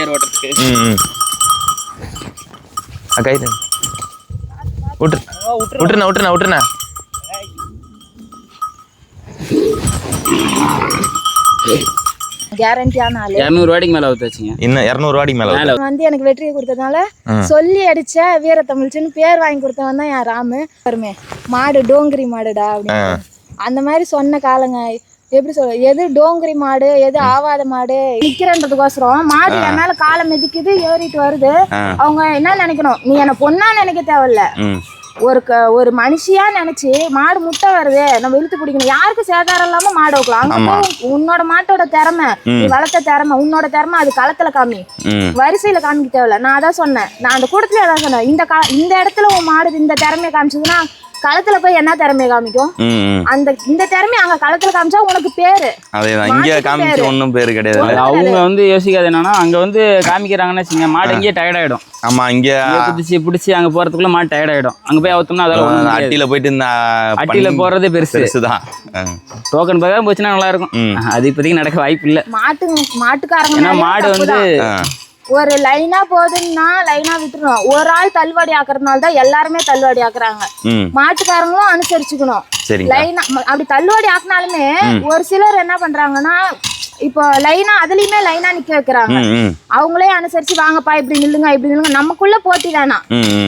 ஏர் விட்டுருண்ணா விட்டுருண்ணா விட்டுருண்ணா. கேரண்டியான ஆளு. இரநூறுவாடிக்கு மேலே ஊற்றாச்சுங்க இன்னும் இரநூறுவாடிக்கு மேலே மேலே வந்து எனக்கு வெற்றியை கொடுத்ததுனால சொல்லி அடிச்ச வீரத்தமிழ்ச்சின்னு பேர் வாங்கி கொடுத்தவன் தான் என் ராமு. வருமே மாடு டோங்கிரி மாடுடா அப்படின்னு. அந்த மாதிரி சொன்ன காலங்க எப்படி சொல்ல எது டோங்கிரி மாடு எது ஆவாத மாடு நிக்கிறன்றதுக்கோசரம் மாடு என் மேல காலை மிதிக்குது ஏறிட்டு வருது. அவங்க என்ன நினைக்கணும்? நீ என்ன பொண்ணா நினைக்க தேவையில்ல. ஒரு க ஒரு மனுஷியா நினைச்சு மாடு முட்டை வருது நம்ம இழுத்து பிடிக்கணும். யாருக்கும் சேதாரம் இல்லாம மாடு வைக்கலாம் அங்க போய் உன்னோட மாட்டோட திறமை நீ வளர்த்த திறமை உன்னோட திறமை அது களத்துல காமி. வரிசையில காமிக்க தேவையில்ல. நான் அதான் சொன்னேன். நான் அந்த கூட்டத்துல அதான் சொன்னேன். இந்த கா இந்த இடத்துல உன் மாடு இந்த திறமையை காமிச்சதுன்னா களத்துல போய் என்ன திறமையை காமிக்கும்? அந்த இந்த திறமையை அங்க களத்துல காமிச்சா உனக்கு பேரு. அதேதான். இங்கே காமிச்சு. ஒன்றும் பேர். கிடையாது. அவங்க வந்து யோசிக்காது என்னன்னா அங்க வந்து காமிக்கிறாங்கன்னு வச்சுங்க மாடு இங்கேயே டயர்ட் ஆயிடும். ஆமா இங்கே இங்கே குதிச்சு பிடிச்சி அங்க போறதுக்குள்ள மாடு டயர்ட் ஆயிடும். அங்க போய் அவுத்தோம்னா அதெல்லாம் ஒண்ணும். அட்டியில் போயிட்டு இந்த அட்டியில போறதே பெருசு. பெருசு தான் டோக்கன் பிரகாரம் போச்சுன்னா நல்லா இருக்கும். அது இப்போதைக்கு நடக்க வாய்ப்பு இல்லை மாட்டு மாட்டுக்காரங்க மாடு வந்து. ஒரு லைனா போகுதுன்னா லைனா விட்டுறணும். ஒரு ஆள் தள்ளுவாடி ஆக்குறதுனால தான் எல்லாருமே தள்ளுவாடி ஆக்குறாங்க. மாட்டுக்காரங்களும் அனுசரிச்சுக்கணும். லைனா அப்படி தள்ளுவாடி ஆக்குனாலுமே ஒரு சிலர் என்ன பண்றாங்கன்னா இப்போ லைனா அதுலயுமே லைனா நிக்க வைக்கிறாங்க. அவங்களே அனுசரிச்சு வாங்கப்பா இப்படி நில்லுங்க இப்படி நில்லுங்க. நமக்குள்ள போட்டி வேணாம்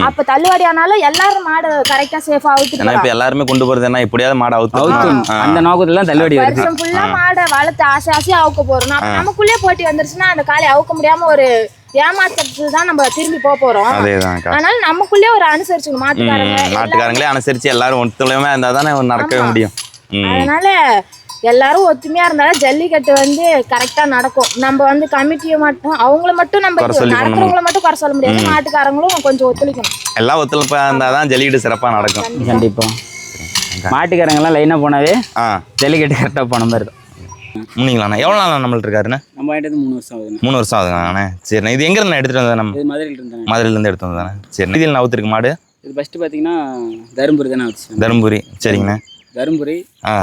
அப்ப தள்ளுவாடி ஆனாலும் எல்லாரும் மாடு கரெக்டா சேஃபா அவுத்துட்டு இப்போ எல்லாருமே கொண்டு போகிறது என்ன? எப்படியாவது மாடு அவுத்து அந்த நோக்கத்துல தள்ளுவடி வருஷம் ஃபுல்லா மாடை வளர்த்து ஆசை ஆசையா அவுக்க போறோம். நமக்குள்ளே போட்டி வந்துருச்சுன்னா அந்த காலை அவுக்க முடியாம ஒரு ஏமாற்றத்துக்கு தான் நம்ம திரும்பி போக போறோம். அதனால நமக்குள்ளே ஒரு அனுசரிச்சுக்கணும். மாட்டுக்காரங்க ம் நாட்டுக்காரங்களே அனுசரிச்சு எல்லாரும் ஒத்துழையாம இருந்தால் தானே நடக்கவே முடியும். அதனால எல்லாரும் ஒத்துமையா இருந்தாலும் ஜல்லிக்கட்டு வந்து கரெக்டா நடக்கும். நம்ம வந்து கமிட்டியை மட்டும் அவங்கள மட்டும் நம்ம நடக்கிறவங்கள மட்டும் குறை சொல்ல முடியாது. மாட்டுக்காரங்களும் கொஞ்சம் ஒத்துழைக்கணும். எல்லாம் ஒத்துழைப்பாக இருந்தால் தான் ஜல்லிக்கட்டு சிறப்பாக நடக்கும். கண்டிப்பா. மாட்டுக்காரங்கெல்லாம் லைனா போனாவே ஆ. ஜல்லிக்கட்டு கரெக்டாக போன மாதிரி தான் முன்னிங்களாண்ணா? எவ்வளோ நாள் நம்மள்ட்ட இருக்காருண்ணே? நம்ம வாங்கிட்டு மூணு வருஷம் ஆகுதுண்ணா. மூணு வருஷம் ஆகுதுங்கண்ணே சரிண்ணா. இது எங்கேருந்து எடுத்துகிட்டு வந்தேன் நம்ம? இது மதுரையில் இருந்தேன் மதுரையிலேருந்து எடுத்து வந்தானே சரி இதில் நவுத்திருக்கு மாடு? இது ஃபஸ்ட்டு பார்த்தீங்கன்னா தருமபுரி தானே வச்சு தருமபுரி. சரிங்கண்ணே. தருமபுரி ஆ.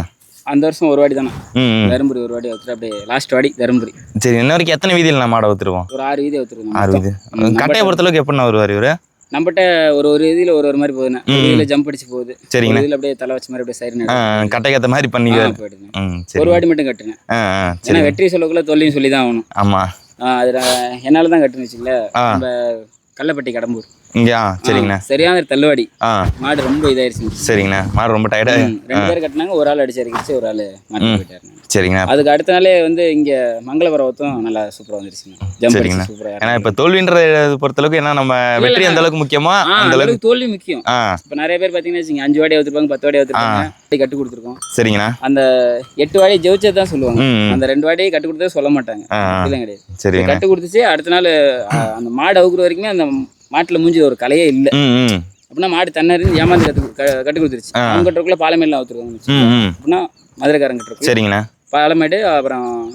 அந்த வருஷம் ஒரு வாடி தானே தருமபுரி ஒரு வாடி வச்சுட்டு அப்படியே லாஸ்ட் வாடி தருமபுரி. சரி இன்ன வரைக்கும் எத்தனை வீதியில் நான் மாடை ஊற்றுருவோம் ஒரு ஆறு வீதி வச்சுருக்கோம் ஆறு வீதி. கட்டையை பொறுத்தளவுக்கு எப்படிண்ணா வருவார் இவர்? நம்மகிட்ட ஒரு ஒரு இதில் ஒரு ஒரு மாதிரி போகுதுண்ணே. இதில் ஜம்ப் அடிச்சு போகுது. சரிங்கண்ணே. ஒரு இதில் அப்படியே தலை வச்ச மாதிரி அப்படியே சைடு ஆ கட்டைக்கு ஏற்ற மாதிரி பண்ணிக்குவார். போயிடுங்க ஒரு வாடி மட்டும் ஆ ஏன்னா வெற்றி சொல்லக்குள்ள தொல்லையும் சொல்லி தான் ஆகணும். ஆமாம் அது என்னால தான் கட்டுன்னு வச்சுங்களேன். நம்ம கள்ளப்பட்டி கடம்பூர். இங்கே ஆ சரிங்கண்ணே. சரியான தள்ளுவாடி. ஆ. மாடு ரொம்ப இதாயிருச்சு. சரிங்கண்ணே மாடு ரொம்ப டயர்டாக ரெண்டு பேர் கட்டினாங்க ஒரு ஆள் அடிச்சு இறக்கிச்சு ஒரு ஆள் மாட்டி போயிட்டாரு சரிங்கண்ணா அதுக்கு அடுத்த நாளே வந்து இங்க மங்களபுரத்தும் நல்லா சூப்பரா வந்துருச்சு சரிங்கண்ணா. அடிச்சு சூப்பரா ஏன்னா இப்போ தோல்வின்ற பொறுத்தளவுக்கு என்ன நம்ம வெற்றி எந்த அளவுக்கு முக்கியமோ? அந்த அந்த அளவுக்கு தோல்வி முக்கியம். இப்போ நிறைய பேர் பார்த்தீங்கன்னா வச்சுங்க அஞ்சு வாடி எடுத்துருப்பாங்க பத்து வாடி எடுத்துருப்பாங்க கட்டு கொடுத்துருக்கோம். சரிங்கண்ணா அந்த எட்டு வாடி ஜெயிச்சது தான் சொல்லுவாங்க. அந்த ரெண்டு வாடியை கட்டு கொடுத்தது சொல்ல மாட்டாங்க. இல்லை கிடையாது. சரிங்கண்ணா கட்டு கொடுத்துச்சு அடுத்த நாள் அந்த மாடு அவுக்குற வரைக்குமே அந்த மாட்டுல மூஞ்சி ஒரு கலையே இல்லை. அப்படின்னா மாடு தன்னறிஞ்சு ஏமாந்து கட்டு கட்டு கொடுத்துருச்சு. அவங்க கட்டுறக்குள்ள பாலமேலாம் அவுத்துருவாங்க ம் ம். அப்படின்னா மதுரைக்காரங்க சரிங்கண்ணா பாலமேடு அப்புறம்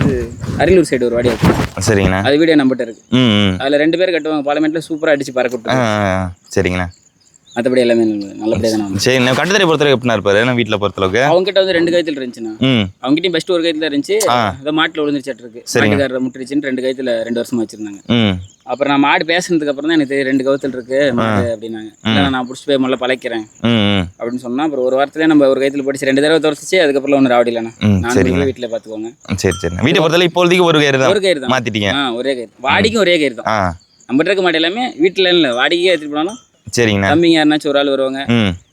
இது அரியலூர் சைடு ஒரு வாடி சரிங்கண்ணா. அது வீடியோ நம்மகிட்ட இருக்கு. அதுல ரெண்டு பேர் கட்டுவாங்க. பாலமேட்ல சூப்பரா அடிச்சு பறக்க விட்டுருவாங்க. சரிங்கண்ணா. மற்றபடி எல்லாமே நல்ல- நல்லபடியா தான் வந்து சரி நான் கட்டுத்தறி பொறுத்தளவுக்கு எப்படிண்ணா இருப்பாரு? நான் வீட்டில் பொறுத்தளவுக்கு? அவங்க கிட்ட வந்து ரெண்டு கைத்துல இருந்துச்சுண்ணா. ம். அவங்க கிட்டயும் ஃபர்ஸ்ட் ஒரு கைத்துல இருந்துச்சு. அதை மாட்டுல விழுந்துருச்சாட்டு இருக்கு. சரிங்க. மாட்டுக்காரரை முட்டுருச்சுன்னு ரெண்டு கைத்துல ரெண்டு வருஷமா வச்சிருந்தாங்க. அப்புறம் நான் மாடு பேசுனதுக்கு அப்புறம் தான் எனக்கு தெரியும் ரெண்டு கவுத்தில் இருக்கு மாடு அப்படின்னாங்க. இல்லை நான் பிடிச்சி போய் முதல்ல பழைக்கிறேன். ம் அப்படின்னு சொன்னா அப்புறம் ஒரு வாரத்துல நம்ம ஒரு கைத்துல படிச்சு ரெண்டு தடவை துரத்துச்சு அதுக்கப்புறம் ஒன்று ராவடி இல்லைண்ணா. ம் நான் வீட்டில் பார்த்துக்கோங்க. சரி சரிண்ணா. வீட்டை பொறுத்தளவு இப்போதைக்கு ஒரு கயிறு ஒரு தான் கயிறு தான். மாற்றிட்டீங்க ஆ ஒரே கயிறு. வாடிக்கும் ஒரே கயிறு தான். ஆ. நம்ம இருக்க மாட்டே எல்லாமே வீட்டில் இல்லை வாடிக்கையே எடுத்துட்டு போனாலும் சரிங்கண்ணா. தம்பிங்க யாருனாச்சும் ஒரு ஆள் வருவாங்க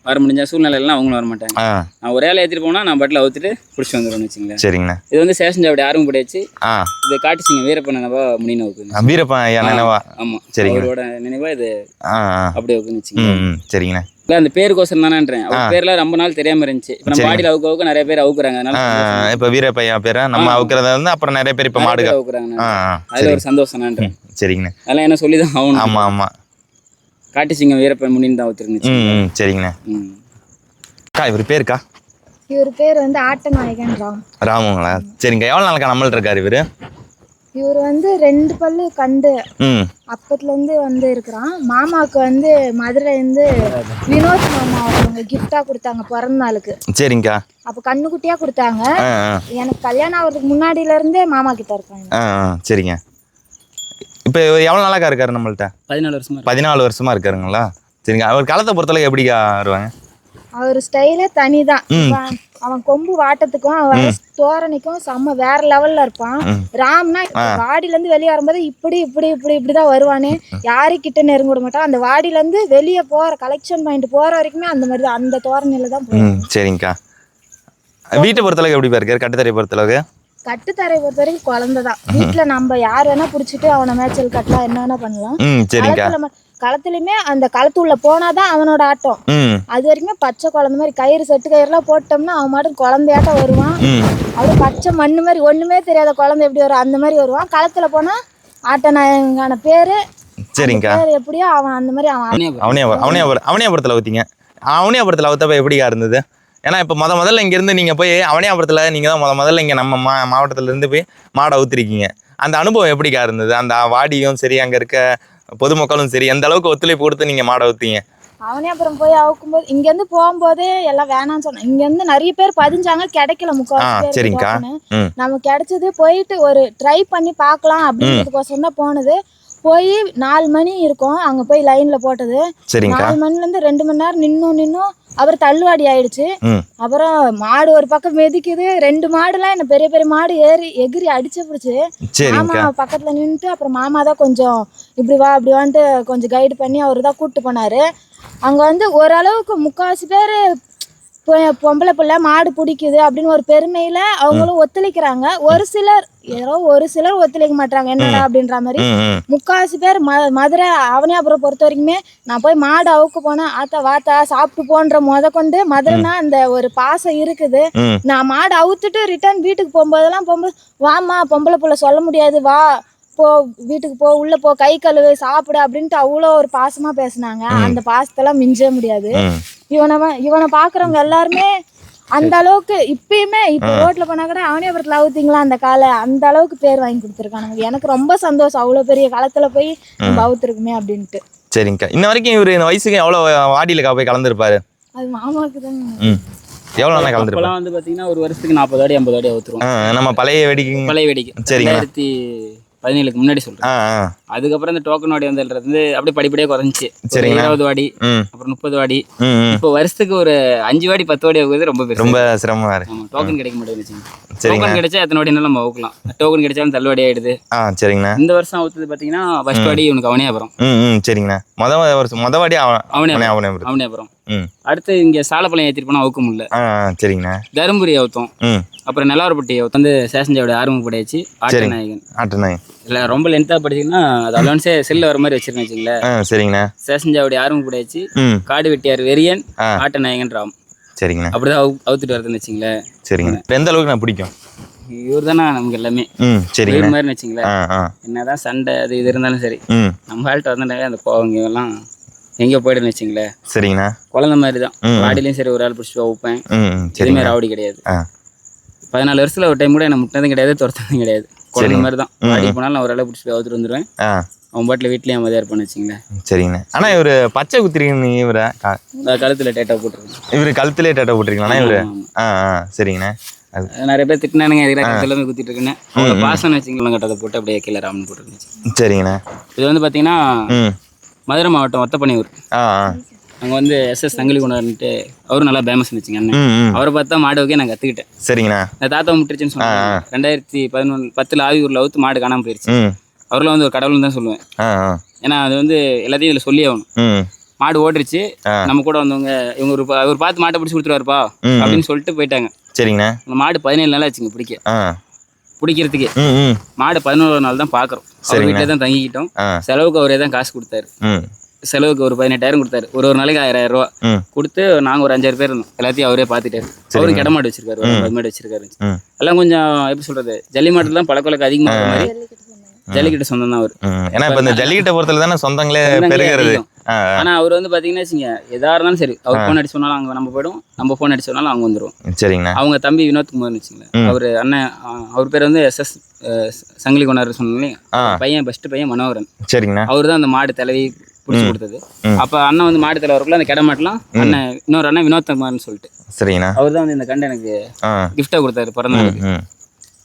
வர முடிஞ்ச சூழ்நிலை எல்லாம் அவங்களும் வர மாட்டாங்க. நான் ஒரே ஆள் ஏற்றிட்டு போனால் நான் பாட்டில் அவுத்துட்டு பிடிச்சி வந்துடுவேன்னு வச்சுங்களேன் சரிங்கண்ணா. இது வந்து சேஷன் அப்படி ஆரம்பம் படியாச்சு இது காட்டுச்சிங்க வீரப்பனவா முனின வைக்குது வீரப்பா என் நினைவா ஆமாம் சரிங்க. அவரோட நினைவா இது அப்படியே வைக்குன்னு வச்சுங்க ம் ம். சரிங்கண்ணா. இல்லை அந்த பேருக்கோசரம் தானேன்றேன். அவர் பேர்லாம் ரொம்ப நாள் தெரியாம இருந்துச்சு. இப்போ நம்ம பாடியில் அவுக்க அவுக்க நிறைய பேர் அவுக்குறாங்க. இப்போ வீரப்பையா பேரை? நம்ம அவுக்கிறத வந்து அப்புறம் நிறைய பேர் இப்போ நிறைய மாடுக. பேர் அவுக்குறாங்க அதில் ஒரு சந்தோஷம் சரிங்கண்ணா. அதெல்லாம் என்ன சொல்லி தான் ஆகணும். ஆமாம் ஆமாம் காட்டுச்சிங்க வீரப்பன் முனின்னு தான் ஊற்றிருந்துச்சு ம் ம் சரிங்கண்ணா. ம். அக்கா இவர் பேருக்கா? இவர் பேர் வந்து ஆட்டநாயகன் ராம். ராமுங்களா? சரிங்க. எவ்வளோ நாளுக்கா நம்மள்ட்ட இருக்காரு இவர்? இவர் வந்து ரெண்டு பல்லு கண்டு. ம். அப்பத்துல இருந்து வந்து இருக்கிறான். மாமாவுக்கு வந்து மதுரை இருந்து வினோத் மாமா அவங்க கிஃப்டா கொடுத்தாங்க பிறந்த நாளுக்கு. சரிங்கக்கா. அப்ப கண்ணுக்குட்டியா கொடுத்தாங்க. எனக்கு கல்யாணம் ஆகிறதுக்கு முன்னாடில இருந்தே மாமா கிட்ட இருக்காங்க. சரிங்க. இப்போ எவ்வளோ நாளாக்கா இருக்காரு நம்மள்ட்ட? பதினாலு வருஷமா. பதினாலு வருஷமா இருக்காருங்களா? சரிங்க. அவர் களத்தை பொறுத்தளவுக்கு எப்படிக்கா வருவாங்க? அவர் ஸ்டைலே தனி தான் அவன் கொம்பு வாட்டத்துக்கும் அவன் தோரணைக்கும் செம்ம வேற லெவல்ல இருப்பான். ராம்னா வாடியில இருந்து வெளியே வரும்போது இப்படி இப்படி இப்படி இப்படிதான் வருவானே. யாரு கிட்ட நெருங்க விட மாட்டான். அந்த வாடியில இருந்து வெளியே போற கலெக்ஷன் பாயிண்ட் போற வரைக்குமே அந்த மாதிரி தான் அந்த தோரணையில தான் சரிங்கக்கா. வீட்டை பொறுத்தளவுக்கு எப்படி இருக்காரு கட்டுத்தரை பொறுத்தளவுக்கு கட்டுத்தரை பொறுத்த வரைக்கும் குழந்தை தான் வீட்டுல நம்ம யார் வேணா புடிச்சிட்டு அவனை மேய்ச்சல் கட்டலாம் என்ன வேணா பண்ணலாம். களத்துலயுமே அந்த களத்து உள்ள போனாதான் அவனோட ஆட்டம். அது வரைக்குமே பச்சை குழந்தை மாதிரி கயிறு செட்டு கயிறுலாம் போட்டோம்னா அவன் மாட்டும் குழந்தையாட்டம் வருவான். அப்படியே பச்சை மண்ணு மாதிரி ஒண்ணுமே தெரியாத குழந்தை எப்படி வரும் அந்த மாதிரி வருவான். களத்துல போனா ஆட்டநாயகங்கான பேரு சரிங்கக்கா பேர் எப்படியோ அவன் அந்த மாதிரி அவன். அவனியாபுரம் அவனியாபுரம் அவனியாபுரத்தில் ஊற்றிங்க அவனியாபுரத்தில் ஊற்றப்ப எப்படிக்கா இருந்தது? ஏன்னா இப்போ முத முதல்ல இங்கேருந்து நீங்கள் போய் அவனியாபுரத்தில் நீங்கள் தான் முத முதல்ல இங்கே நம்ம மா மாவட்டத்துல இருந்து போய் மாடை ஊற்றிருக்கீங்க அந்த அனுபவம் எப்படிக்கா இருந்தது? அந்த வாடியும் சரி அங்கே இருக்க பொதுமக்களும் சரி எந்த அளவுக்கு ஒத்துழைப்பு கொடுத்து நீங்கள் மாடை ஊற்றிங்க அவனே அப்புறம் போய் அவுக்கும்போது இங்க இருந்து போகும்போதே எல்லாம் வேணாம்னு சொன்னான் இங்க இருந்து நிறைய பேர் பதிஞ்சாங்க கிடைக்கல முக்கால் சரிங்கக்கா. நமக்கு கிடைச்சது போயிட்டு ஒரு ட்ரை பண்ணி பார்க்கலாம் அப்படிங்கிறதுக்கோசரம் தான் போனது. போய் நாலு மணி இருக்கும். அங்க போய் லைன்ல போட்டது. நாலு மணில இருந்து ரெண்டு மணி நேரம் நின்னும் நின்னும் அப்புறம் தள்ளுவாடி ஆயிடுச்சு. அப்புறம் மாடு ஒரு பக்கம் மிதிக்குது. ரெண்டு மாடுலாம் என்ன பெரிய பெரிய மாடு ஏறி எகிரி அடிச்சு பிடிச்சு. மாமா பக்கத்துல நின்னுட்டு அப்புறம் மாமா தான் கொஞ்சம் இப்படி வா அப்படி வான்ட்டு கொஞ்சம் கைடு பண்ணி அவர் தான் கூட்டு போனாரு. அங்க வந்து ஓரளவுக்கு முக்காவாசி பேர் பொம்பளை பிள்ளை மாடு பிடிக்குது அப்படின்னு ஒரு பெருமையில அவங்களும் ஒத்துழைக்கிறாங்க. ஒரு சிலர் ஏதோ ஒரு சிலர் ஒத்துழைக்க மாட்டாங்க என்னடா அப்படின்ற மாதிரி முக்காவாசி பேர் ம மதுரை அவனியாபுரம் பொறுத்த வரைக்குமே நான் போய் மாடு அவுக்கு போனேன். ஆத்தா வாத்தா சாப்பிட்டு போன்ற முத கொண்டு மதுரைனா அந்த ஒரு பாசம் இருக்குது. நான் மாடு அவுத்துட்டு ரிட்டர்ன் வீட்டுக்கு போகும்போதெல்லாம் போகும்போது வாம்மா பொம்பளை புள்ள சொல்ல முடியாது. வா. போ வீட்டுக்கு போ உள்ள போ கை கழுவு சாப்பிடு அப்படின்ட்டு அவ்வளோ ஒரு பாசமா பேசுனாங்க. அந்த பாசத்தெல்லாம் மிஞ்சவே முடியாது. இவனை இவனை பாக்குறவங்க எல்லாருமே அந்த அளவுக்கு இப்பயுமே இப்ப ரோட்ல போனா கூட அவனியாபுரத்துல அவுத்தீங்களா அந்த காலை அந்த அளவுக்கு பேர் வாங்கி கொடுத்துருக்கானுங்க எனக்கு ரொம்ப சந்தோஷம். அவ்வளவு பெரிய காலத்துல போய் நம்ம அவுத்துருக்குமே அப்படின்ட்டு. சரிங்கக்கா. இன்ன வரைக்கும் இவர் இந்த வயசுக்கு எவ்வளோ வாடியிலக்கா போய் கலந்துருப்பாரு? அது மாமாவுக்கு தான். ம். எவ்வளோ நாள் கலந்துருப்பாரு? அப்போலாம் வந்து பார்த்தீங்கன்னா ஒரு வருஷத்துக்கு நாற்பது அடி ஐம்பது அடி ஆ நம்ம பழைய வெடிக்கு பழைய வெடிக்கு. சரிங்க. பதினேழுக்கு முன்னாடி ஆ அதுக்கப்புறம் இந்த டோக்கன் வாடி வந்ததுல இருந்து அப்படியே படிப்படியாக குறைஞ்சி சரிங்க. இருபது வாடி அப்புறம் முப்பது வாடி. இப்போ வருஷத்துக்கு ஒரு அஞ்சு வாடி பத்து வாடி ஆகுது ரொம்ப ரொம்ப சிரமமா இருக்கு. டோக்கன் கிடைக்க மாட்டேங்குது டோக்கன் கிடைச்சா எத்தனை வாடினாலும் நம்ம அவுக்கலாம். டோக்கன் கிடைச்சாலும் தள்ளுவாடி ஆயிடுது. சரிங்கண்ணா இந்த வருஷம் அவுத்தது பார்த்தீங்கன்னா ஃபர்ஸ்ட் வாடி இவனுக்கு அவனே அப்புறம். சரிங்கண்ணா மொத வருஷம் மொத வாடி அவன் அவனே அவனே அப்புறம். அடுத்து இங்கே சாலப்பழம் ஏற்றிட்டு போனால் அவுக்க முடியல. சரிங்கண்ணா. தருமபுரி அவுத்தோம். அப்புறம் நெலாவரப்பட்டி அவுத்தம். வந்து சேஷஞ்சாவோட ஆர்வப்படையாச்சு ஆட்டநாயகன். ஆட்டுண்ணா இல்லை ரொம்ப லென்த்தாக படிச்சிங்கன்னா அது அலவன்ஸே செல்லில் வர மாதிரி வச்சிருக்கேன் வச்சுங்களேன் சரிங்கண்ணா. சேஷஞ்சாவுடைய ஆர்வப்படையாச்சு ம். காடு வெட்டியார் வெறியன். ஆட்டநாயகன் ராம். சரிங்கண்ணா. அப்படிதான் அவு அவுத்துட்டு வருதுன்னு வச்சுங்களேன் சரிங்கண்ணா. எந்த அளவுக்கு நான் பிடிக்கும்? இவர் தானே நமக்கு எல்லாமே. இவர் மாதிரி வச்சுங்களேன் என்னதான் சண்டை அது இது இருந்தாலும் சரி. நம்ம ஆள்கிட்ட வந்தாலே அந்த கோவங்க எல்லாம் எங்கே போயிடுன்னு வச்சுங்களேன் சரிங்கண்ணா. குழந்த மாதிரி தான். வாடிலையும் சரி ஒரு ஆள் பிடிச்சி வைப்பேன். எதுவுமே ராவடி கிடையாது. பதினாலு வருஷத்துல ஒரு டைம் கூட என்ன முட்டினதும் கிடையாது துரத்ததும் கிடையாது. குழந்தை. மாதிரி தான் வாடி போனாலும் நான் ஒரு ஆளை பிடிச்சி அவுத்துட்டு வந்துடுவேன் அவன் பாட்டில் வீட்லேயும் அமைதியாக இருப்பான்னு வச்சுங்களேன் சரிங்கண்ணா. ஆனால் இவர் பச்சை குத்திரிங்க இவரை கழுத்தில் டேட்டா போட்டுருக்கேன் இவர் கழுத்துலேயே டேட்டா போட்டிருக்கீங்களா இவர்? ஆமா, ஆ ஆ. சரிங்கண்ணா. நிறைய பேர் திட்டினானுங்க எதிராக போய் குத்திட்டு இருக்கேன் பாசம்னு வச்சுக்கலாம் கட்டதை போட்டு அப்படியே கீழே ராமன் போட்டுருந்துச்சு சரிங்கண்ணா. இது வந்து பார்த்தீங்கன்னா மதுரை மாவட்டம் ஒத்தப்பனையூர் அங்கே வந்து எஸ்எஸ் சங்கிலி கொண்டாடுன்ட்டு அவரும் நல்லா ஃபேமஸ் இருந்துச்சுங்க அண்ணன் அவரை பார்த்தா மாடு வைக்க நான் கற்றுக்கிட்டேன் சரிங்கண்ணா. இந்த தாத்தா முட்டுருச்சுன்னு சொன்னாங்க. ரெண்டாயிரத்தி பதினொன்று பத்தில் ஆவியூரில் அவுத்து மாடு காணாமல் போயிடுச்சு ம். அவரில் வந்து ஒரு கடவுள்னு தான் சொல்லுவேன். ஏன்னா அது வந்து எல்லாத்தையும் இதில் சொல்லி ஆகணும். மாடு ஓடிருச்சு. ஆ. நம்ம கூட வந்தவங்க இவங்க ஒரு ஒரு பார்த்து மாட்டை பிடிச்சி கொடுத்துருவாருப்பா. அப்படின்னு சொல்லிட்டு போயிட்டாங்க. சரிங்கண்ணா. மாடு பதினேழு நாள் ஆச்சுங்க பிடிக்க. பிடிக்கிறதுக்கே. மாடு பதினோரு நாள் தான் பார்க்குறோம். அவர். வீட்டில் தான் தங்கிக்கிட்டோம். செலவுக்கு அவரே தான் காசு கொடுத்தாரு. ம். செலவுக்கு ஒரு பதினெட்டாயிரம் கொடுத்தாரு. ஒரு ஒரு நாளைக்கு ஆயிரம் ரூபா ம். கொடுத்து நாங்கள் ஒரு அஞ்சாறு பேர் இருந்தோம். எல்லாத்தையும் அவரே பார்த்துட்டாரு. அவரும் கிடமாடு வச்சிருக்காரு. மாடு வச்சிருக்காரு. எல்லாம் கொஞ்சம் எப்படி சொல்றது ஜல்லி மாட்டுல தான் பழக்கவழக்கம் அதிகமாக மாதிரி ஜல்லிக்கட்டு சொந்தம் தான் அவர் ஏன்னா இப்போ இந்த ஜல்லிக்கட்டை பொறுத்தல தானே சொந்தங்களே பெருகிறது? ஆனா அவர் வந்து பாத்தீங்கன்னா வச்சுங்க எதா இருந்தாலும் சரி அவர் ஃபோன் அடிச்சு சொன்னாலும் அங்க நம்ம போயிடும் நம்ம ஃபோன் அடிச்சு சொன்னாலும் அவங்க வந்துரும் சரிங்கண்ணா. அவங்க தம்பி வினோத் குமார்னு வச்சுங்களேன் அவர் அண்ணன் அவர் பேர் வந்து எஸ் எஸ் சங்கிலி கொண்டாரு சொன்னாலே பையன் பெஸ்ட் பையன் மனோகரன். சரிங்கண்ணா. அவர் தான் அந்த மாடு தலைவி பிடிச்சி கொடுத்தது. அப்ப அண்ணன் வந்து மாடு தலைவருக்குள்ள அந்த கிடமாட்டலாம் அண்ணன் இன்னொரு அண்ணன் வினோத் குமார்னு சொல்லிட்டு. சரிங்கண்ணா. அவர் தான் வந்து இந்த கண்டை எனக்கு கிஃப்டா கொடுத்தாரு பிறந்த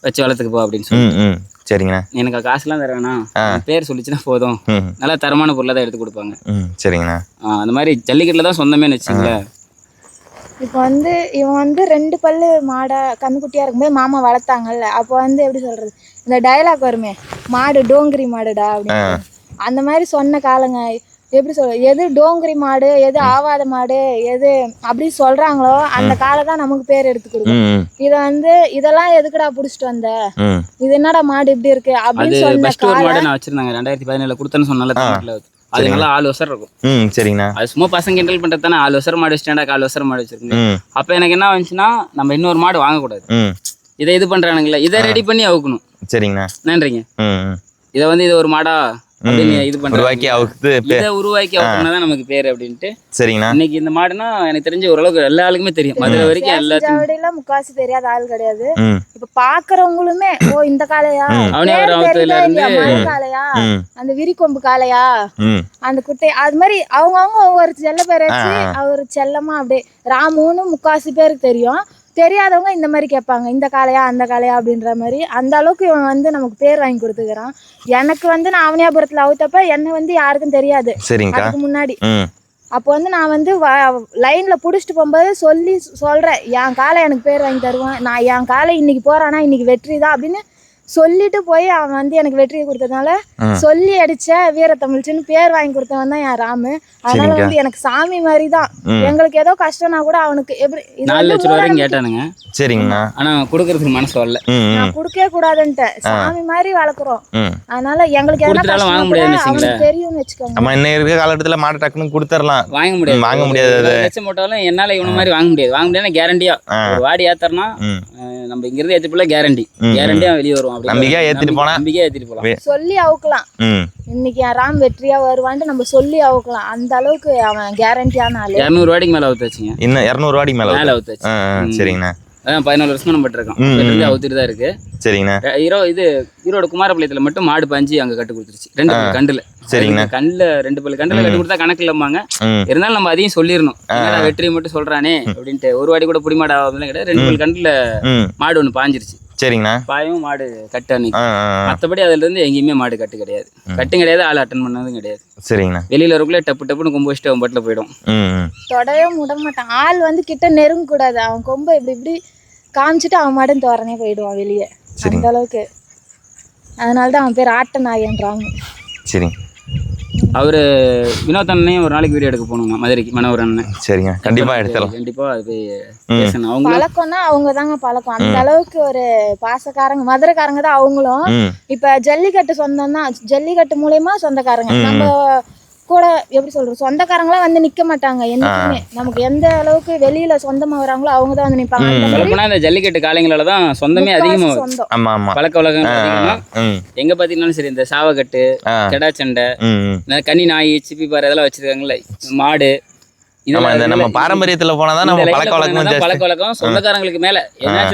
வச்சு வளர்த்துக்கு போ அப்படின்னு சொல்லி ம் ம். சரிங்கண்ணா எனக்கு காசுலாம் தர வேணாம் பேர் சொல்லிச்சுன்னா போதும். நல்லா தரமான பொருளை தான் எடுத்து கொடுப்பாங்க. சரிங்கண்ணா. அந்த மாதிரி ஜல்லிக்கட்டில் தான் சொந்தமே வச்சுங்களேன். இப்போ வந்து இவன் வந்து ரெண்டு பல்லு மாடை கண்ணுக்குட்டியாக இருக்கும்போது மாமா வளர்த்தாங்கல்ல அப்போ வந்து எப்படி சொல்கிறது இந்த டயலாக் வருமே மாடு டோங்கிரி மாடுடா அப்படின்னு. அந்த மாதிரி சொன்ன காலங்க எப்படி சொல்ற எது டோங்கிரி மாடு எது ஆவாத மாடு எது அப்படி சொல்கிறாங்களோ அந்த காலை தான் நமக்கு பேர் எடுத்து கொடுக்கும். இதை வந்து இதெல்லாம் எதுக்குடா பிடிச்சிட்டு வந்த? இது என்னடா மாடு இப்படி இருக்கு? அது அப்படின்னு மாடு நான் வச்சிருந்தாங்க ரெண்டாயிரத்தி பதினேழுல கொடுத்தேன்னு சொன்னால அது நல்லா ஆள் வசரம் இருக்கும். ம் சரிங்கண்ணா. அது சும்மா பசங்க கிண்டல் பண்ணுறது தானே ஆள் வசரம் மாடு வச்சுட்டா கால் வசரம் மாடு வச்சிருக்கீங்க ம். அப்போ எனக்கு என்ன வந்துச்சுன்னா நம்ம இன்னொரு மாடு வாங்கக்கூடாது. இதை இது பண்ணுறானுங்களே இதை ரெடி பண்ணி அவுக்கணும். சரிங்கண்ணா. நன்றிங்க. இதை வந்து இது ஒரு மாடா இது உருவாக்கி அவுத்து இதை உருவாக்கி அவுக்கணும் தான் நமக்கு பேர் அப்படின்ட்டு. சரிங்கண்ணா. இன்னைக்கு இந்த மாடுனா எனக்கு தெரிஞ்ச ஓரளவுக்கு எல்லா ஆளுக்குமே தெரியும். மதுரை வரைக்கும் எல்லாத்துக்கும் ஜாவடியில முக்காசி தெரியாத ஆள் கிடையாது. இப்ப பாக்குறவங்களுமே ஓ இந்த காளையா? அவனே ஒரு அவத்துல? இருந்து காளையா? அந்த விரிக்கொம்பு காளையா? அந்த குட்டை அது மாதிரி அவங்கவுங்க ஒவ்வொரு செல்ல பேர் வச்சு அவர் செல்லமா அப்படியே ராமுன்னு முக்காசி பேருக்கு தெரியும். தெரியாதவங்க இந்த மாதிரி கேட்பாங்க இந்த காளையா அந்த காளையா அப்படின்ற மாதிரி. அந்த அளவுக்கு இவன் வந்து நமக்கு பேர் வாங்கி கொடுத்துக்கிறான். எனக்கு வந்து நான் அவனியாபுரத்தில் அவுத்தப்ப என்னை வந்து யாருக்கும் தெரியாது. அதுக்கு முன்னாடி. அப்போ வந்து நான் வந்து லைனில் பிடிச்சிட்டு போகும்போது சொல்லி சொல்கிறேன் என் காலை எனக்கு பேர் வாங்கி தருவான். நான் என் காலை இன்னைக்கு போகிறானா இன்னைக்கு வெற்றி தான் அப்படின்னு சொல்லிட்டு போய் அவன் வந்து எனக்கு வெற்றியை கொடுத்ததுனால. சொல்லி அடிச்ச வீரத்தமிழ்ச்சின்னு பேர் வாங்கி கொடுத்தவன் தான் என் ராமு. அதனால. வந்து எனக்கு சாமி மாதிரி தான். எங்களுக்கு ஏதோ கஷ்டம்னா கூட அவனுக்கு எப்படி நாலு வந்து லட்ச ரூபா வரைக்கும் மூட கேட்டானுங்க. சரிங்கண்ணா. ஆனா கொடுக்கறதுக்கு மனசு வரல. நான் கொடுக்கவே கூடாதுன்ட்டேன் சாமி மாதிரி வளர்க்குறோம். அதனால எங்களுக்கு எதனா வாங்க முடியாதுன்னு அவனுக்கு தெரியும்னு வச்சுக்கோங்க. நம்ம இன்னும் இருக்க காலகட்டத்தில் மாடு டக்குன்னு கொடுத்துடலாம். வாங்க முடியாது. வாங்க முடியாது லட்சம் போட்டாலும் என்னால இவன மாதிரி வாங்க முடியாது. வாங்க முடியாது கேரண்டியா வாடி ஏத்தறனா நம்ம இங்க இருந்து ஏத்தி கேரண்டி. கேரண்டியா வெளியே அப்படி நம்பிக்கையா ஏத்திட்டு போனா? நம்பிக்கையா ஏத்திட்டு போலாம். சொல்லி அவுக்கலாம். ம். இன்னைக்கு ராம் வெற்றியா வருவான்ட்டு நம்ம சொல்லி அவுக்கலாம். அந்த அளவுக்கு அவன் கேரண்டியான ஆளு. இரநூறு வாடிக்கு மேல அவுத்தாச்சுங்க இன்னும் இரநூறுவாடி மேலே மேல அவுத்தாச்சு சரிங்கண்ணா. பதினாலு வருஷமா நம்ம இருக்கோம். அவுத்துட்டு தான் இருக்கு. சரிங்கண்ணா. ஈரோ இது ஈரோடு குமாரபாளையத்துல மட்டும் மாடு பாஞ்சு அங்க கட்டு கொடுத்துருச்சு. ரெண்டு கண்டுல சரிங்கண்ணா. அதுக்கு கண்டுல ரெண்டு பல்லு கண்டுல கட்டு கொடுத்தா கணக்கு இல்லம்பாங்க இருந்தாலும் நம்ம அதையும் சொல்லிடணும். வெற்றி மட்டும் சொல்றானே அப்படின்ட்டு ஒரு வாடி கூட புடிமாடு ஆகாமலாம் கிடையாது ரெண்டு பல்லு கண்டுல ம். மாடு ஒன்று பாஞ்சிருச்சு. சரிங்கண்ணா. பாயும் மாடு கட்டு அன்னைக்கு. மற்றபடி அதுல இருந்து எங்கேயுமே மாடு கட்டு கிடையாது. கட்டும் கிடையாது ஆள் அட்டன் பண்ணதும் கிடையாது. சரிங்கண்ணா. வெளியில வரக்குள்ளே டப்பு டப்புன்னு கொம்பு வச்சுட்டு அவன் பாட்டில் போயிடும். தொடவே முட மாட்டான். ஆள் வந்து கிட்ட நெருங்க கூடாது. அவன் கொம்பை இப்படி இப்படி காமிச்சிட்டு அவன் மாட்டும் தோறனே போயிடுவான் வெளியே. அந்த அளவுக்கு. அதனால தான் அவன் பேர் ஆட்ட நாயன்றாங்க. சரிங்க. அவரு வினோத் அண்ணனையும் ஒரு நாளைக்கு வீடியோ எடுக்க போகணுங்க மதுரைக்கு மனோர் அண்ணன். சரிங்க. கண்டிப்பாக எடுத்துடலாம். கண்டிப்பா அது போய் பேசணும். அவங்களும் பழக்கம்னா அவங்க தாங்க பழக்கம். அந்த அளவுக்கு ஒரு பாசக்காரங்க மதுரைக்காரங்க தான் அவங்களும். இப்ப ஜல்லிக்கட்டு சொந்தம் தான் ஜல்லிக்கட்டு மூலியமா சொந்தக்காரங்க. நம்ம கூட எப்படி சொல்றது சொந்தக்காரங்களாம் வந்து நிக்க மாட்டாங்க என்னைக்குமே. நமக்கு எந்த அளவுக்கு வெளியில சொந்தமா வராங்களோ அவங்க தான் வந்து நிப்பாங்க. இந்த ஜல்லிக்கட்டு காளைங்களால தான் சொந்தமே சொந்தம். ஆமாம் ஆமாம் பழக்க வழக்கம் அதிகமா. எங்க பாத்தீங்கன்னாலும் சரி இந்த சாவக்கட்டு கெடா சண்டை கன்னி நாய் சிப்பி பாறை இதெல்லாம் வச்சிருக்காங்கல்ல மாடு நம்ம இந்த நம்ம இதெல்லாம் பாரம்பரியத்தில் போனால் தான் இந்த நம்ம பழக்க ஜாஸ்தி. பழக்க வழக்கம் சொந்தக்காரங்களுக்கு மேல.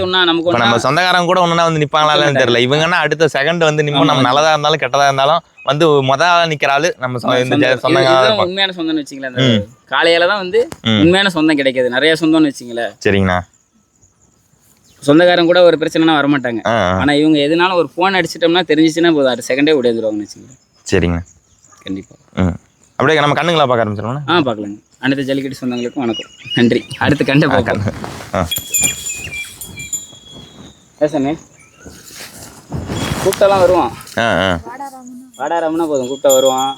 ஒண்ணா நமக்கு நம்ம சொந்தக்காரங்க கூட ஒன்றுனா வந்து நிற்பாங்களான்னு தெரியல. இவங்கன்னா அடுத்த செகண்ட் வந்து நிற்போம் நம்ம நல்லதா இருந்தாலும் கெட்டதா இருந்தாலும் வந்து மொத ஆளா நிக்கிற ஆளு நம்ம சொ- இந்த சொந்தங்க உண்மையான சொந்தம்னு வச்சுங்களேன் அந்த காளையால தான் வந்து. உண்மையான சொந்தம் கிடைக்காது. நிறைய சொந்தம்னு வச்சுங்களேன் சரிங்கண்ணா. சொந்தக்காரங்க கூட ஒரு பிரச்சனைனா வரமாட்டாங்க. ஆ ஆ. ஆனா இவங்க எதுனாலும் ஒரு ஃபோன் அடிச்சிட்டோம்னா தெரிஞ்சிச்சுன்னா போதும். அடுத்த செகண்டே உடையந்துருவாங்கன்னு வச்சுங்களேன் சரிங்கண்ணா. கண்டிப்பா. ம். அப்படியே நம்ம கண்ணுங்களா பார்க்க ஆரம்பிச்சிடணும் ஆ பார்க்கலாங்க. அனைத்து ஜல்லிக்கட்டு சொந்தங்களுக்கும் வணக்கம். நன்றி. அடுத்து கண்டே பார்ப்போம். ஆ. பேசணே கூப்பிட்டாலாம் வருவான். ஆ ஆ. வாடாராமனா போதும் கூப்பிட்டா வருவான்.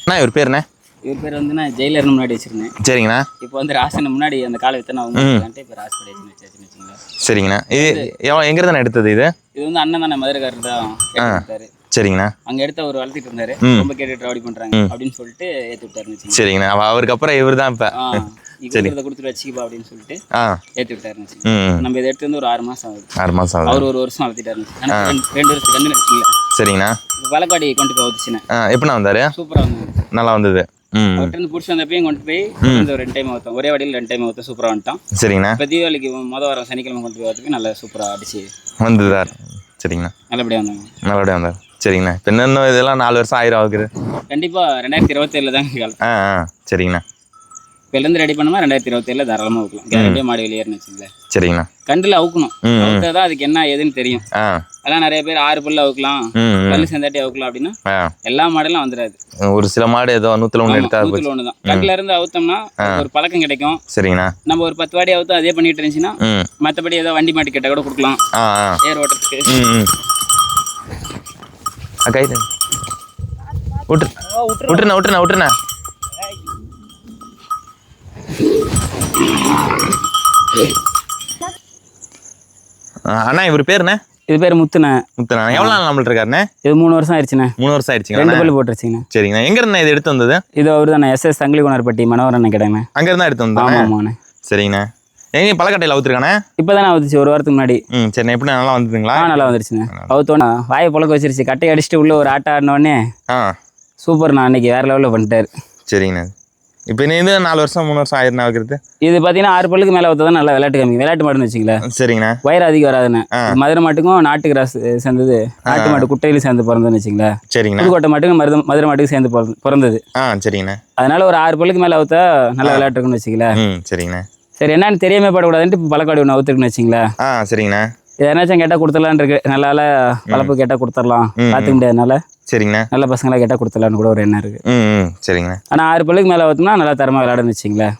அண்ணா இவர் பேர் என்ன? இவர் பேர் வந்து நான் ஜெயிலர்னு முன்னாடி வச்சிருந்தேன். சரிங்கண்ணா. இப்போ வந்து ராசன் முன்னாடி அந்த காலை வித்தனை அவங்க இப்போ ராஸ் வச்சுங்களேன் சரிங்கண்ணா. இது எவ்வளோ எங்கே இருந்தாண்ணா எடுத்தது இது? இது வந்து அண்ணன் தானே மதுரைக்காரர் தான் சரிங்கண்ணா. அங்க எடுத்து அவர் வளர்த்திட்டு இருந்தாரு. ரொம்ப கேட்டு ட்ராவடி பண்றாங்க அப்படின்னு சொல்லிட்டு ஏத்தி வச்சுக்கோங்க சரிங்கண்ணா. அவ- அவருக்கு அப்புறம் இவர் தான் இப்போ. இதை கொடுத்துட்டு வச்சுக்கப்பா அப்படின்னு சொல்லிட்டு ஏத்தி ம். நம்ம இதை எடுத்து வந்து ஒரு ஆறு மாசம் ஆகுது. ஆறு மாதம் ஆகுது. அவர் ஒரு வருஷம். ஆனா ரெண்டு வருஷத்துக்கு சரிங்கண்ணா. இப்போ வழக்காடி கொண்டு போய் வச்சுனேன் ஆ எப்படிண்ணா வந்தார்? சூப்பரா வந்து நல்லா வந்தது. அவர்கிட்ட பிடிச்சி வந்தப்பையும் கொண்டு போய் ஒரு ரெண்டு டைம் ஊற்றோம் ஒரே வடியில் ரெண்டு டைம் ஊற்ற சூப்பராக வந்துட்டான். சரிங்கண்ணா. இப்போ தீபாவளிக்கு மொதல் வாரம் சனிக்கிழமை கொண்டு போய் வரதுக்கு நல்லா சூப்பராக அடிச்சு. வந்ததார் சரிங்கண்ணா. நல்லபடியாக வந்தாங்க. நல்லபடியாக வந்தார். சரிங்கண்ணா. இப்போ இன்னும் இதெல்லாம் நாலு வருஷம் ஆயிரம் ஆகுது. கண்டிப்பாக ரெண்டாயிரத்தி இருபத்தேழில் தான் ஆ. சரிங்கண்ணா. இப்போலேருந்து ரெடி பண்ணோமா ரெண்டாயிரத்தி இருபத்தேழில் தாராளமாக ஊக்கலாம் கேரண்டியாக மாடு வெளியேறுன்னு வச்சுங்களேன் சரிங்கண்ணா. கண்டில் அவுக்கணும். அவுத்தா தான் அதுக்கு என்ன ஏதுன்னு தெரியும். அதெல்லாம் நிறைய பேர் ஆறு பல்லு அவுக்கலாம். பல்லு சேர்ந்தாட்டி அவுக்கலாம் அப்படின்னா எல்லா மாடெல்லாம் வந்துடாது. ஒரு சில மாடு ஏதோ நூத்துல ஒன்று எடுத்தா நூற்றில் ஒன்று தான் கட்டில இருந்து அவுத்தோம்னா ஒரு பழக்கம் கிடைக்கும். சரிங்கண்ணா. நம்ம ஒரு பத்து வாடி அவுத்து அதே பண்ணிட்டு இருந்துச்சுன்னா ம். மற்றபடி ஏதோ வண்டி மாட்டு கிட்ட கூட கொடுக்கலாம். ஏர் ஓட்டுறதுக்கு. ம் ம். ஆ, கை தட்டு. விட்டு விட்டுருண்ணா விட்டுருண்ணா விட்டுருண்ணா ஆ, அண்ணா இவர் பேருண்ணே? இது பேர் முத்துண்ணே. முத்தண்ணா எவ்வளோ நாள் நம்மள்ட்ட இருக்காருண்ணே? இது மூணு வருஷம் ஆயிடுச்சுண்ணே. மூணு வருஷம் ரெண்டு ஆயிடுச்சுங்களா பல்லு போட்டுருச்சுங்கண்ணே. சரிங்கண்ணா எங்க இருந்தா இது எடுத்து வந்தது? இது அவர் தானே எஸ்எஸ் சங்கிலி குணர்பட்டி மனோகரன் கிடங்கண்ணே அங்க இருந்தா எடுத்து வந்தானே ஆமாண்ணே. சரிங்கண்ணா. எங்க பழக்கட்டையில் அவுத்துருக்கானே இப்போ தானே அவுத்துச்சு ஒரு வாரத்துக்கு முன்னாடி. ம் சரி எப்படி நல்லா வந்ததுங்களா? நல்லா வந்துருச்சுண்ணே. அவுத்தோன்னே வாயை புழக்க வச்சிருச்சு கட்டை அடிச்சுட்டு உள்ள ஒரு ஆட்ட ஆடினோடனே ஆ. சூப்பர் நான் அன்னைக்கு வேற லெவலில் பண்ணிட்டாரு. சரிங்கண்ணா. இப்போ நீ இது நாலு வருஷம் மூணு வருஷம் ஆயிருந்தா வைக்கிறது. இது பார்த்தீங்கன்னா ஆறு பல்லுக்கு மேலே அவுத்தா தான் நல்லா விளையாட்டு கம்மி விளையாட்டு மாடுன்னு வச்சுங்களேன் சரிங்கண்ணா. வயிறு அதிகம் வராதுண்ணே மதுரை மாட்டுக்கும் நாட்டு கிராஸ் சேர்ந்தது. நாட்டு மாட்டு குட்டையிலும் சேர்ந்து பிறந்ததுன்னு வச்சுங்களேன் சரிங்கண்ணா. புதுக்கோட்டை மாட்டுக்கும் மருத மதுரை மாட்டுக்கும் சேர்ந்து பிறந்த- பிறந்தது. ஆ சரிங்கண்ணா. அதனால ஒரு ஆறு பல்லுக்கு மேலே அவுத்தா நல்லா விளையாட்டு இருக்குன்னு வச்சுங்களேன் சரிங்கண்ணா. சரி என்னன்னு தெரியாம படக்கூடாதுன்ட்டு பழக்காடு ஒன்று அவுத்துருக்குன்னு வச்சுங்களேன் ஆ சரிங்கண்ணா. எதனாச்சும் கேட்டால் கொடுத்துடலான்னு இருக்கு. நல்லால வளர்ப்பு கேட்டால் கொடுத்துடலாம். ம், பார்த்துக்க முடியாதனால சரிங்கண்ணா. நல்ல பசங்களாக கேட்டால் கொடுத்துடலான்னு கூட ஒரு எண்ணம் இருக்கு. சரிங்கண்ணா. ஆனால் ஆறு பல்லுக்கு மேலே அவுத்தோம்னா நல்லா தரமாக விளையாடுன்னு வச்சுங்களேன்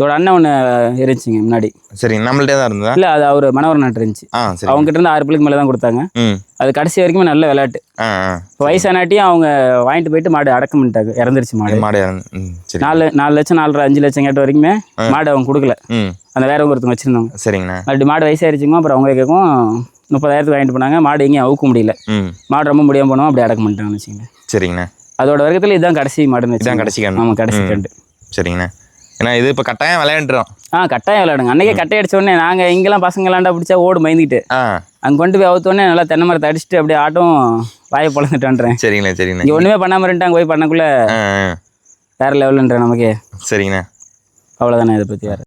இதோட அண்ணன் ஒன்று இருந்துச்சுங்க முன்னாடி. சரிங்க நம்மள்ட்டே தான் இருந்ததா இல்லை அது அவர் மனோகர் நாட்டு இருந்துச்சு சரி. அவங்க கிட்ட இருந்து ஆறு பல்லுக்கு மேலே தான் கொடுத்தாங்க அது கடைசி வரைக்குமே நல்ல விளையாட்டு. வயசானாட்டியும் அவங்க வாங்கிட்டு போயிட்டு மாடு அடக்கம் பண்ணிட்டாங்க இறந்துருச்சு மாடு. மாடு சரி. நாலு நாலு லட்சம் நாலரை அஞ்சு லட்சம் கேட்ட வரைக்குமே மாடு அவங்க கொடுக்கல. அந்த வேற ஒருத்தவங்க வச்சிருந்தாங்க. சரிங்கண்ணா. அப்படி மாடு வயசாயிருச்சுங்க அப்புறம் அவங்க கேட்கும் முப்பதாயிரத்துக்கு வாங்கிட்டு போனாங்க மாடு எங்கேயும் அவுக்க முடியல. மாடு ரொம்ப முடியாம போனோம் அப்படி அடக்கம் பண்ணிட்டாங்கன்னு வச்சுங்க சரிங்கண்ணா. அதோட வர்க்கத்தில் இதுதான் கடைசி மாடுன்னு வச்சுக்கோங்க. கடைசி கண்ணு ஆமா கடைசி கண்டு சரிங்கண்ணா. ஏன்னா இது இப்போ கட்டாயம் விளையாண்டுரும். ஆ கட்டாயம் விளையாடுங்க. அன்னைக்கே கட்டை அடிச்ச உடனே நாங்கள் இங்கெல்லாம் பசங்க விளாண்டா பிடிச்சா ஓடு பயந்துக்கிட்டு ஆ. அங்கே கொண்டு போய் அவுத்தோடனே நல்லா தென்னை மரத்தை அடிச்சுட்டு அப்படியே ஆட்டம் வாயை பொழந்துட்டான்றேன் சரிங்கண்ணா சரிங்கண்ணா. இங்கே ஒன்றுமே பண்ணாமல் இருந்துட்டு அங்கே போய் பண்ணக்குள்ள வேற லெவலுன்ற நமக்கு. சரிங்கண்ணா. அவ்வளோதானே இதை பற்றி வேறு.